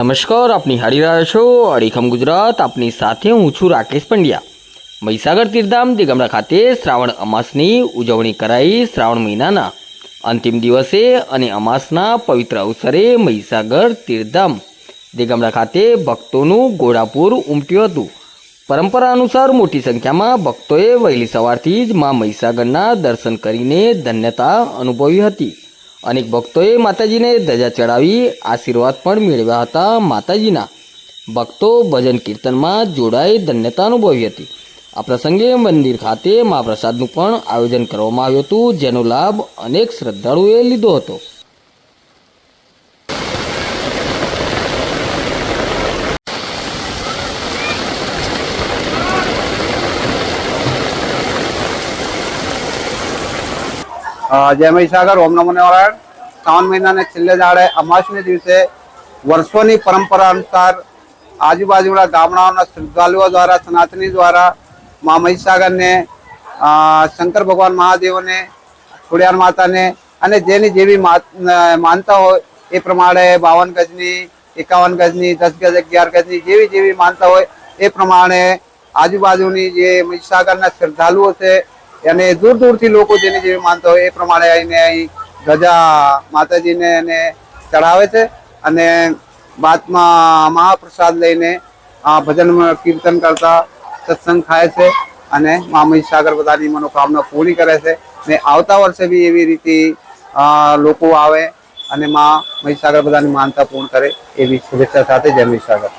નમસ્કાર, આપની હારી રહ્યા છો, અડીખમ ગુજરાત, આપની સાથે હું છું રાકેશ પંડ્યા. મહીસાગર તીર્થધામ દિગમડા ખાતે શ્રાવણ અમાસની ઉજવણી કરાઈ શ્રાવણ મહિનાના અંતિમ દિવસે અને અમાસના પવિત્ર અવસરે મહીસાગર તીર્થધામ દિગમડા ખાતે ભક્તોનું ઘોડાપુર ઉમટ્યું હતું. પરંપરા અનુસાર મોટી સંખ્યામાં ભક્તોએ વહેલી સવારથી જ મા મહીસાગરના દર્શન કરીને ધન્યતા અનુભવી હતી. અનેક ભક્તોએ માતાજીને ધજા ચડાવી આશીર્વાદ પણ મેળવ્યા હતા માતાજીના. ભક્તો ભજન કીર્તનમાં જોડાઈ ધન્યતા અનુભવી હતી. આ પ્રસંગે મંદિર ખાતે મહાપ્રસાદનું પણ આયોજન કરવામાં આવ્યું હતું, જેનો લાભ અનેક શ્રદ્ધાળુઓએ લીધો હતો. જય મહીસાગર, ઓમ નમો નારાયણ. શ્રાવણ મહિનાને છેલ્લે દાડે અમાસને દિવસે વર્ષોની પરંપરા અનુસાર આજુબાજુના ગામડાઓના શ્રદ્ધાળુઓ દ્વારા, સનાતની દ્વારા મા મહીસાગરને શંકર ભગવાન મહાદેવને, ખોડિયાર માતાને અને જેની જેવી માનતા હોય એ પ્રમાણે બાવન ગજની, એકાવન ગજની, દસ ગજ, અગિયાર ગજની જેવી જેવી માનતા હોય એ પ્રમાણે આજુબાજુની જે મહીસાગરના શ્રદ્ધાળુઓ છે અને દૂર દૂરથી લોકો જેને જે માનતા હોય એ પ્રમાણે આવીને અહીં ગજા માતાજીને એને ચઢાવે છે અને બાદમાં મહાપ્રસાદ લઈને ભજન કીર્તન કરતા સત્સંગ થાય છે અને મા મહીસાગર બધાની મનોકામના પૂરી કરે છે ને આવતા વર્ષે બી એવી રીતે લોકો આવે અને મા મહીસાગર બધાની માનતા પૂર્ણ કરે એવી શુભેચ્છા સાથે જય મહીસાગર.